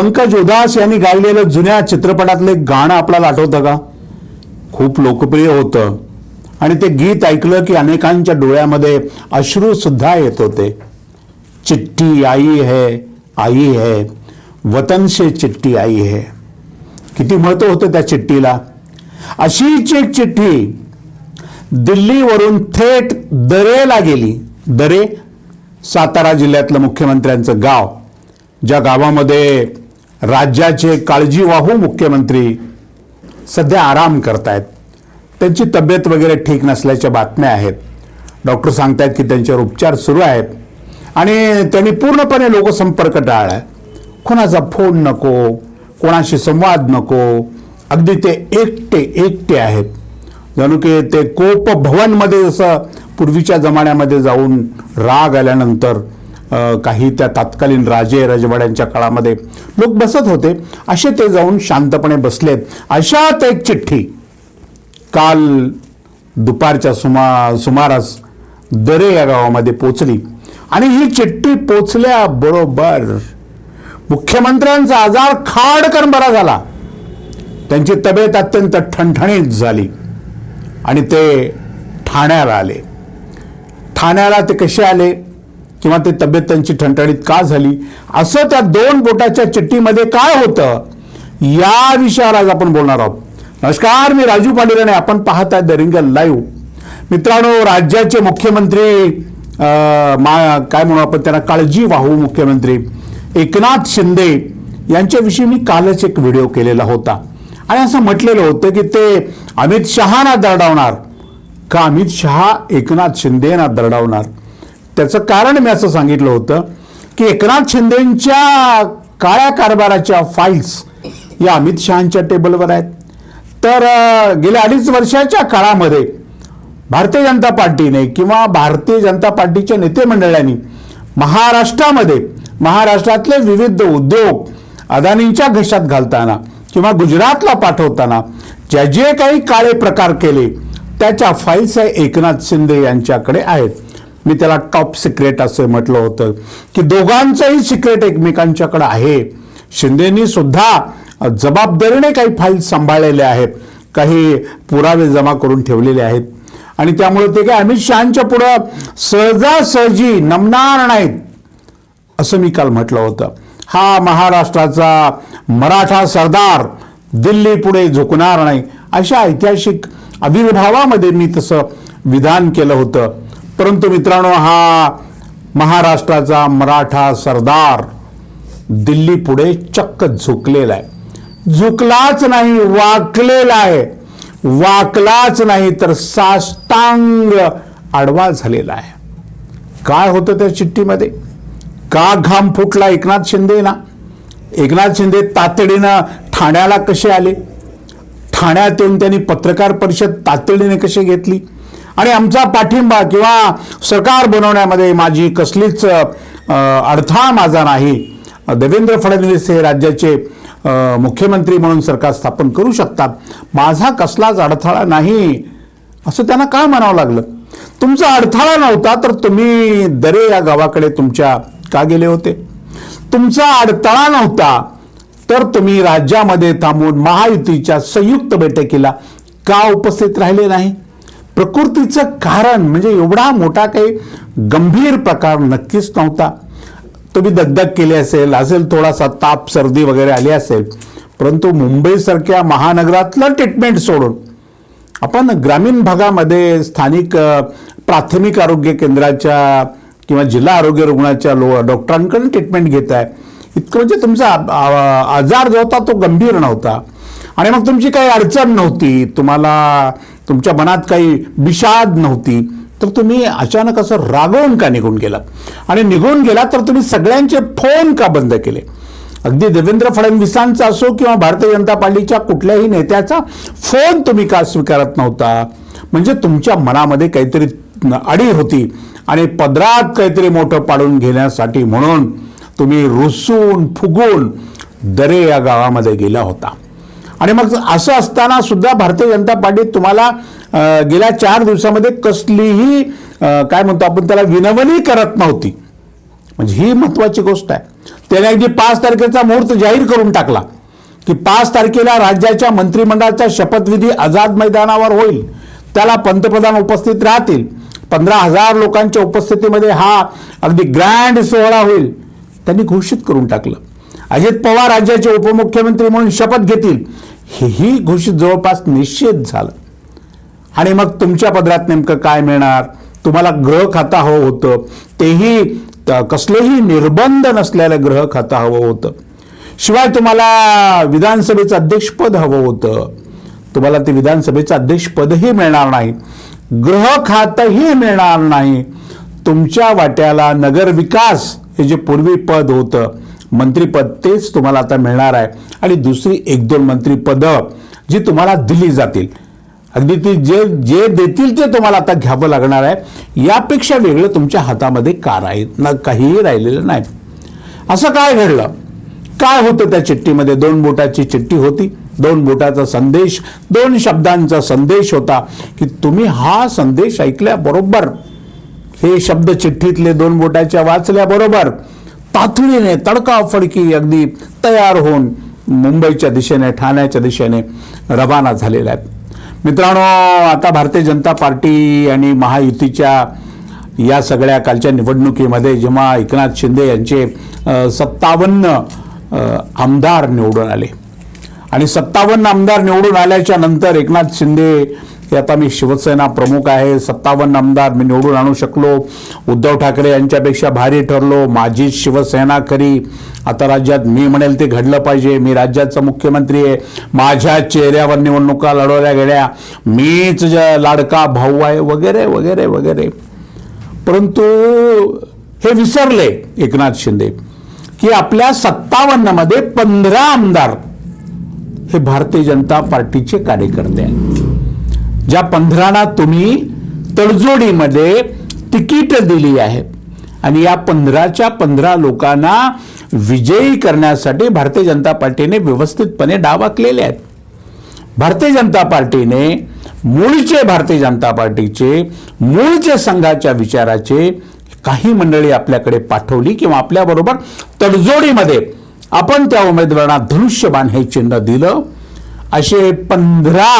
पंकज उदास यांनी गायलेलं जुन्या चित्रपटातलं एक गाणं आपल्याला आठवतं का? खूप लोकप्रिय होतं. आणि ते गीत ऐकलं की अनेकांच्या डोळ्यामध्ये अश्रू सुद्धा येत होते. चिठ्ठी आई है आई है वतन से चिठ्ठी आई है. किती महत्त्व होतं त्या चिठ्ठीला. अशीच एक चिठ्ठी दिल्लीवरून थेट दरेला गेली. दरे? सातारा जिल्ह्यातलं मुख्यमंत्र्यांचं गाव. ज्या गावामध्ये राज्याचे काळजीवाहू मुख्यमंत्री सध्या आराम करतायत. त्यांची तब्येत वगैरे ठीक नसल्याच्या बातम्या आहेत. डॉक्टर सांगतायत की त्यांच्यावर उपचार सुरू आहेत. आणि त्यांनी पूर्णपणे लोकसंपर्क टाळला कोणाचा फोन नको कोणाशी संवाद नको अगदी ते एकटे एकटे आहेत. जणू की ते कोप भवनमध्ये जसं पूर्वीच्या जमान्यामध्ये जाऊन राग आल्यानंतर काही त्या तत्कालीन राजे रजवाड्यांच्या काळामध्ये लोक बसत होते. असे ते जाऊन शांतपणे बसलेत. अशात एक चिठ्ठी. काल दुपारच्या सुमा सुमारास दरे या गावामध्ये पोचली. आणि ही चिठ्ठी पोचल्याबरोबर मुख्यमंत्र्यांचा आजार खाडकर बरा झाला. त्यांची तब्येत अत्यंत ठणठणीत झाली. आणि ते ठाण्याला आले. ठाण्याला ते कसे आले? किंवा ते तब्येत त्यांची ठणठणीत का झाली? असं त्या दोन बोटाच्या चिठ्ठीमध्ये काय होतं? या विषयावर आज आपण बोलणार आहोत. नमस्कार मी राजू पाटील आणि आपण पाहत आहे द रिंगल लाईव्ह मित्रांनो राज्याचे मुख्यमंत्री मा काय म्हणू आपण त्यांना काळजी वाहू मुख्यमंत्री. एकनाथ शिंदे यांच्याविषयी मी कालच एक व्हिडिओ केलेला होता. आणि असं म्हटलेलं होतं की ते अमित शहाना दरडावणार. का अमित शहा एकनाथ शिंदेना दरडावणार? त्याचं कारण मी असं सांगितलं होतं की एकनाथ शिंदेंच्या काळ्या कारभाराच्या फाईल्स या अमित शहाच्या टेबलवर आहेत. तर गेल्या अडीच वर्षाच्या काळामध्ये भारतीय जनता पार्टीने किंवा भारतीय जनता पार्टीच्या नेते मंडळांनी महाराष्ट्रामध्ये महाराष्ट्रातले विविध उद्योग अदानींच्या घशात घालताना किंवा गुजरातला पाठवताना ज्या जे काही काळे प्रकार केले त्याच्या फाईल्स आहे एकनाथ शिंदे यांच्याकडे आहेत. मी त्याला टॉप सिक्रेट असं म्हटलं होतं. की दोघांचंही सिक्रेट एकमेकांच्याकडे आहे. शिंदेनी सुद्धा जबाबदारीने काही फाईल सांभाळलेल्या आहेत. काही पुरावे जमा करून ठेवलेले आहेत. आणि त्यामुळे ते काय अमित शहाच्या पुढं सहजासहजी नमणार नाहीत असं मी काल म्हटलं होतं. हा महाराष्ट्राचा मराठा सरदार दिल्ली पुढे झुकणार नाही अशा ऐतिहासिक आविर्भावामध्ये मी तसं विधान केलं होतं. परंतु मित्रांनो हा महाराष्ट्राचा मराठा सरदार दिल्ली पुढे चक्क झुकलेला आहे. झुकलाच नाही वाकलेला आहे. वाकलाच नाही तर साष्टांग आडवा झालेला आहे. काय होतं त्या चिठ्ठीमध्ये? का घाम फुटला एकनाथ शिंदे ना? एकनाथ शिंदे तातडीनं ठाण्याला कसे आले? ठाण्यात येऊन त्यांनी पत्रकार परिषद तातडीने कशी घेतली? आणि आमचा पाठिंबा किंवा सरकार बनवण्यामध्ये माझी कसलीच अडथळा माझा नाही. देवेंद्र फडणवीस हे राज्याचे मुख्यमंत्री म्हणून सरकार स्थापन करू शकतात. माझा कसलाच अडथळा नाही. असं त्यांना का म्हणावं लागलं? तुमचा अडथळा नव्हता तर तुम्ही दरे या गावाकडे तुमच्या का गेले होते? तुमचा अडथळा नव्हता तर तुम्ही राज्यामध्ये थांबून महायुतीच्या संयुक्त बैठकीला का उपस्थित राहिले नाही? प्रकृतीचं कारण म्हणजे एवढा मोठा काही गंभीर प्रकार नक्कीच नव्हता. तुम्ही दगदग केली असेल असेल थोडासा ताप सर्दी वगैरे आली असेल परंतु मुंबईसारख्या महानगरातलं ट्रीटमेंट सोडून आपण ग्रामीण भागामध्ये स्थानिक प्राथमिक आरोग्य केंद्राच्या किंवा जिल्हा आरोग्य रुग्णाच्या लो डॉक्टरांकडून ट्रीटमेंट घेत आहे. इतकं म्हणजे तुमचा आजार जो होता तो गंभीर नव्हता. आणि मग तुमची काही अडचण नव्हती. तुम्हाला तुमच्या मनात काही विषाद नव्हती तर तुम्ही अचानक असं रागवून का निघून गेला आणि निघून गेला तर तुम्ही सगळ्यांचे फोन का बंद केले? अगदी देवेंद्र फडणवीसांचा असो किंवा भारतीय जनता पार्टीच्या कुठल्याही नेत्याचा फोन तुम्ही का स्वीकारत नव्हता? म्हणजे तुमच्या मनामध्ये काहीतरी अडी होती आणि पदरात काहीतरी मोठं पाडून घेण्यासाठी म्हणून तुम्ही रुसून फुगून दरे या गावामध्ये गेला होता. आणि मग असं असताना सुद्धा भारतीय जनता पार्टी तुम्हाला गेल्या चार दिवसामध्ये कसलीही काय म्हणतो आपण त्याला विनवणी करत नव्हती. म्हणजे ही महत्वाची गोष्ट आहे. त्याने अगदी पाच तारखेचा मुहूर्त जाहीर करून टाकला की पाच तारखेला राज्याच्या मंत्रिमंडळाचा शपथविधी आझाद मैदानावर होईल. त्याला पंतप्रधान उपस्थित राहतील. पंधरा हजार लोकांच्या उपस्थितीमध्ये हा अगदी ग्रँड सोहळा होईल. त्यांनी घोषित करून टाकलं. अजित पवार राज्याचे उपमुख्यमंत्री म्हणून शपथ घेतील. हेही घोषित जवळपास निश्चित झालं. आणि मग तुमच्या पदरात नेमकं काय मिळणार? तुम्हाला ग्रह खातं हवं होतं. तेही कसलेही निर्बंध नसलेलं ग्रह खातं हवं होतं. शिवाय तुम्हाला विधानसभेचं अध्यक्षपद हवं होतं. तुम्हाला ते विधानसभेचं अध्यक्षपदही मिळणार नाही. ग्रह खातंही मिळणार नाही. तुमच्या वाट्याला नगर विकास हे जे पूर्वी पद होतं मंत्रीपद तेच तुम्हाला आता मिळणार आहे. आणि दुसरी एक दोन मंत्रीपदं जी तुम्हाला दिली जातील. अगदी ती जे जे देतील ते तुम्हाला आता घ्यावं लागणार आहे. यापेक्षा वेगळं तुमच्या हातामध्ये का राहील ना काहीही राहिलेलं नाही. असं काय घडलं? काय होतं त्या चिठ्ठीमध्ये? दोन बोटाची चिठ्ठी होती. दोन बोटाचा संदेश दोन शब्दांचा संदेश होता की तुम्ही हा संदेश ऐकल्याबरोबर हे शब्द चिठ्ठीतले दोन बोटाच्या वाचल्याबरोबर तातडीने तडकाफडकी अगदी तयार होऊन मुंबईच्या दिशेने ठाण्याच्या दिशेने रवाना झालेल्या आहेत. मित्रांनो आता भारतीय जनता पार्टी आणि महायुतीच्या या सगळ्या कालच्या निवडणुकीमध्ये जेव्हा एकनाथ शिंदे यांचे सत्तावन्न आमदार निवडून आले. आणि सत्तावन्न आमदार निवडून आल्याच्यानंतर एकनाथ शिंदे हे आता मी शिवसेना प्रमुख आहे. सत्तावन्न आमदार मी निवडून आणू शकलो. उद्धव ठाकरे यांच्यापेक्षा भारी ठरलो. माझी शिवसेना खरी. आता राज्यात मी म्हणेल ते घडलं पाहिजे. मी राज्याचा मुख्यमंत्री आहे. माझ्या चेहऱ्यावर निवडणुका लढवल्या गेल्या. मीच ज- लाडका भाऊ आहे वगैरे वगैरे वगैरे. परंतु हे विसरले एकनाथ शिंदे की आपल्या सत्तावन्नमध्ये पंधरा आमदार हे भारतीय जनता पार्टीचे कार्यकर्ते आहेत. ज्या पंधराना तुम्ही तडजोडीमध्ये तिकीट दिली आहे. आणि या पंधराच्या पंधरा लोकांना विजयी करण्यासाठी भारतीय जनता पार्टीने व्यवस्थितपणे डाव आखलेले आहेत. भारतीय जनता पार्टीने मूळचे भारतीय जनता पार्टीचे मूळचे संघाच्या विचाराचे काही मंडळी आपल्याकडे पाठवली किंवा आपल्याबरोबर तडजोडीमध्ये आपण त्या उमेदवारांना धनुष्यबाण हे चिन्ह दिलं. असे पंधरा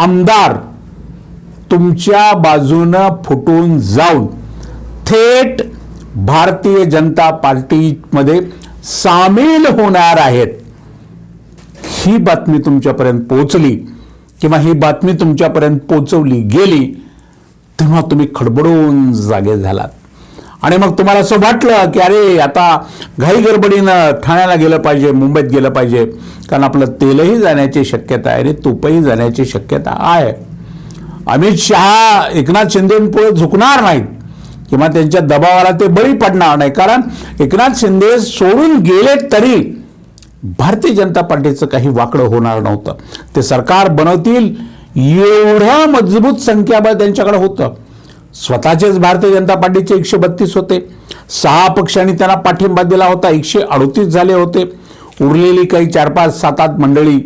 आमदार तुमच्या बाजूनं फुटून जाऊन थेट भारतीय जनता पार्टीमध्ये सामील होणार आहेत. ही बातमी तुमच्यापर्यंत पोहोचली किंवा ही बातमी तुमच्यापर्यंत पोहोचवली गेली तेव्हा तुम्ही खडबडून जागे झालात. आणि मग तुम्हाला असं वाटलं की अरे आता घाई गडबडीनं ठाण्याला गेलं पाहिजे मुंबईत गेलं पाहिजे कारण आपलं तेलही जाण्याची शक्यता आहे आणि तुपही जाण्याची शक्यता आहे. अमित शहा एकनाथ शिंदेपुढे झुकणार नाहीत. किंवा त्यांच्या दबावाला ते बळी पडणार नाही. कारण एकनाथ शिंदे सोडून गेले तरी भारतीय जनता पार्टीचं काही वाकडं होणार नव्हतं. ते सरकार बनवतील एवढं मजबूत संख्याबळ त्यांच्याकडे होतं. स्वतःचेच भारतीय जनता पार्टीचे एकशे बत्तीस होते. सहा पक्षांनी त्यांना पाठिंबा दिला होता एकशे अडतीस झाले होते. उरलेली काही चार पाच सात आठ मंडळी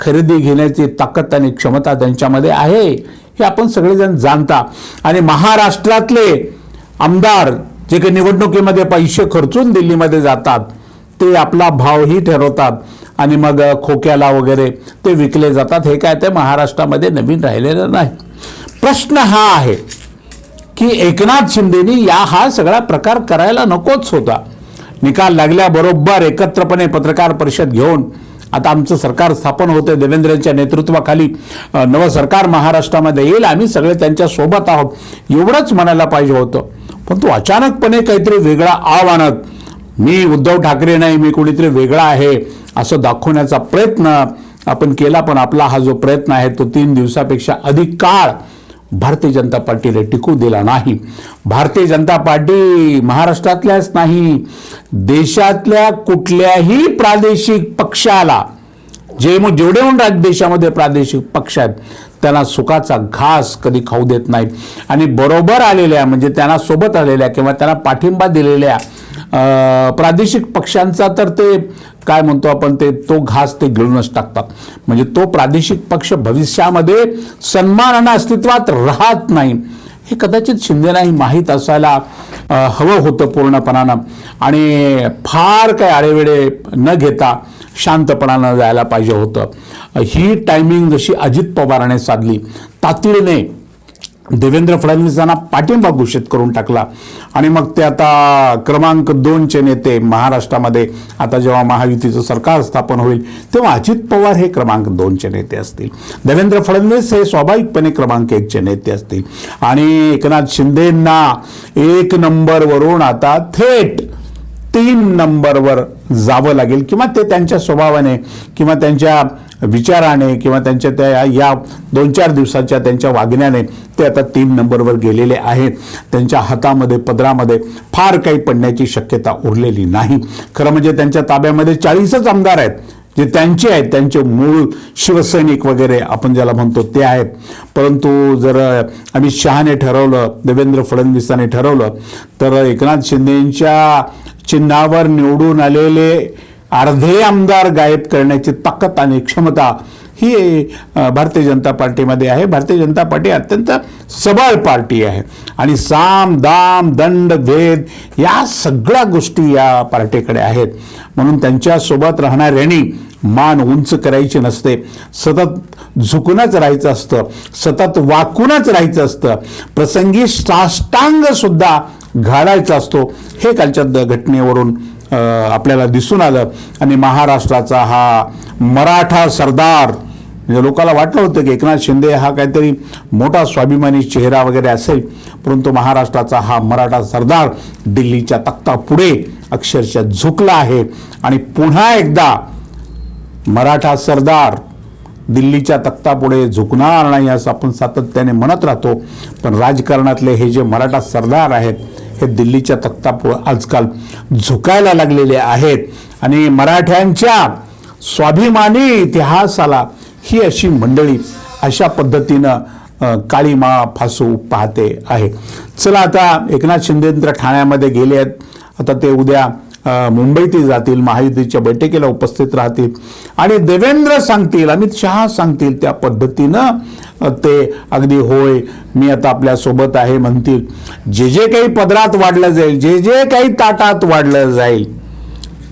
खरेदी घेण्याची ताकद आणि क्षमता त्यांच्यामध्ये आहे हे आपण सगळेजण जाणता. आणि महाराष्ट्रातले आमदार जे काही निवडणुकीमध्ये पैसे खर्चून दिल्लीमध्ये जातात ते आपला भावही ठरवतात. आणि मग खोक्याला वगैरे ते विकले जातात. हे काय ते महाराष्ट्रामध्ये नवीन राहिलेलं नाही. प्रश्न हा आहे की एकनाथ शिंदेनी या हा सगळा प्रकार करायला नकोच होता. निकाल लागल्याबरोबर एकत्रपणे पत्रकार परिषद घेऊन आता आमचं सरकार स्थापन होतं देवेंद्रांच्या नेतृत्वाखाली. नवं सरकार महाराष्ट्रामध्ये येईल आम्ही सगळे त्यांच्यासोबत आहोत. एवढंच म्हणायला पाहिजे होतं. पण तो अचानकपणे काहीतरी वेगळा आव आणत मी उद्धव ठाकरे नाही मी कोणीतरी वेगळा आहे असं दाखवण्याचा प्रयत्न आपण केला पण आपला हा जो प्रयत्न आहे तो तीन दिवसापेक्षा अधिक काळ भारतीय जनता पार्टीने टिकू दिला नाही. भारतीय जनता पार्टी महाराष्ट्रातल्याच नाही देशातल्या कुठल्याही प्रादेशिक पक्षाला जे मग जेवढे पण देशामध्ये प्रादेशिक पक्ष आहेत त्यांना सुखाचा घास कधी खाऊ देत नाहीत. आणि बरोबर आलेल्या म्हणजे त्यांना सोबत आलेल्या किंवा त्यांना पाठिंबा दिलेल्या अं, प्रादेशिक पक्षांचा तर ते काय म्हणतो आपण ते तो घास ते गिळूनच टाकतात. म्हणजे तो प्रादेशिक पक्ष भविष्यामध्ये सन्मानानं अस्तित्वात राहत नाही. हे कदाचित शिंदेनाही माहीत असायला हवं होतं पूर्णपणानं. आणि फार काही आळेवेळे न घेता शांतपणानं जायला पाहिजे होतं. ही टायमिंग जशी अजित पवाराने साधली तातडीने देवेंद्र फडणवीसांना पाठिंबा घोषित करून टाकला. आणि मग ते आता क्रमांक दोनचे नेते महाराष्ट्रामध्ये आता जेव्हा महायुतीचं सरकार स्थापन होईल तेव्हा अजित पवार हे क्रमांक दोनचे नेते असतील. देवेंद्र फडणवीस हे स्वाभाविकपणे क्रमांक एकचे नेते असतील. आणि एकनाथ शिंदेंना एक नंबरवरून आता थेट तीन नंबरवर जावं लागेल. किंवा ते त्यांच्या स्वभावाने किंवा त्यांच्या विचाराने किंवा त्यांच्या त्या या दोन चार दिवसाच्या त्यांच्या वागण्याने ते आता तीन नंबरवर गेलेले आहेत. त्यांच्या हातामध्ये पदरामध्ये फार काही पडण्याची शक्यता उरलेली नाही. खरं म्हणजे त्यांच्या ताब्यामध्ये चाळीसच आमदार आहेत जे त्यांचे आहेत त्यांचे मूळ शिवसैनिक वगैरे आपण ज्याला म्हणतो ते आहेत. परंतु जर अमित शहाने ठरवलं देवेंद्र फडणवीसांनी ठरवलं तर एकनाथ शिंदेंच्या चिन्हावर निवडून आलेले अर्धे आमदार गायब करण्याची ताकद आणि क्षमता ही भारतीय जनता पार्टीमध्ये आहे. भारतीय जनता पार्टी अत्यंत सबळ पार्टी आहे. आणि साम दाम दंड भेद या सगळ्या गोष्टी या पार्टीकडे आहेत. म्हणून त्यांच्यासोबत राहणाऱ्यांनी मान उंच करायची नसते. सतत झुकूनच राहायचं असतं. सतत वाकूनच राहायचं असतं. प्रसंगी साष्टांग सुद्धा घालायचा असतो. हे कालच्या द- घटनेवरून आपल्याला दिसून आलं. आणि महाराष्ट्राचा हा मराठा सरदार म्हणजे लोकांना वाटलं होतं की एकनाथ शिंदे हा काहीतरी मोठा स्वाभिमानी चेहरा वगैरे असेल परंतु महाराष्ट्राचा हा मराठा सरदार दिल्लीच्या तख्तापुढे अक्षरशः झुकला आहे. आणि पुन्हा एकदा मराठा सरदार दिल्लीच्या तख्तापुढे झुकणार नाही असं आपण सातत्याने म्हणत राहतो. पण राजकारणातले हे जे मराठा सरदार आहेत हे दिल्लीच्या तख्तापुढे आजकाल झुकायला लागलेले आहेत. आणि मराठ्यांच्या स्वाभिमानी इतिहासाला ही अशी मंडळी अशा पद्धतीनं काळीमा काळी फासू पाहते आहे. चला आता एकनाथ शिंदेंद्र ठाण्यामध्ये गेले आहेत आता ते उद्या मुंबईतील जातील महायुतीच्या बैठकीला उपस्थित राहतील. आणि देवेंद्र सांगतील अमित शहा सांगतील त्या पद्धतीनं ते अगदी होय मी आता आपल्यासोबत आहे म्हणतील. जे जे काही पदरात वाढलं जाईल जे जे काही ताटात वाढलं जाईल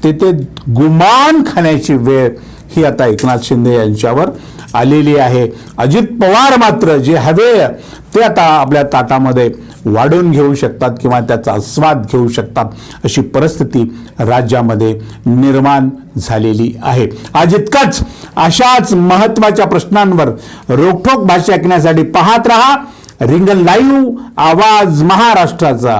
ते ते गुमान खाण्याची वेळ ही आता एकनाथ शिंदे यांच्यावर आलेली आहे. अजित पवार मात्र जे हवे ते आता आपल्या ताटामध्ये वाढून घेऊ शकतात किंवा त्याचा आस्वाद घेऊ शकतात अशी परिस्थिती राज्यामध्ये निर्माण झालेली आहे. आज इतकंच. अशाच महत्त्वाच्या प्रश्नांवर रोखोक भाषा ऐकण्यासाठी पाहत रहा. रिंगल लाईव्ह आवाज महाराष्ट्राचा.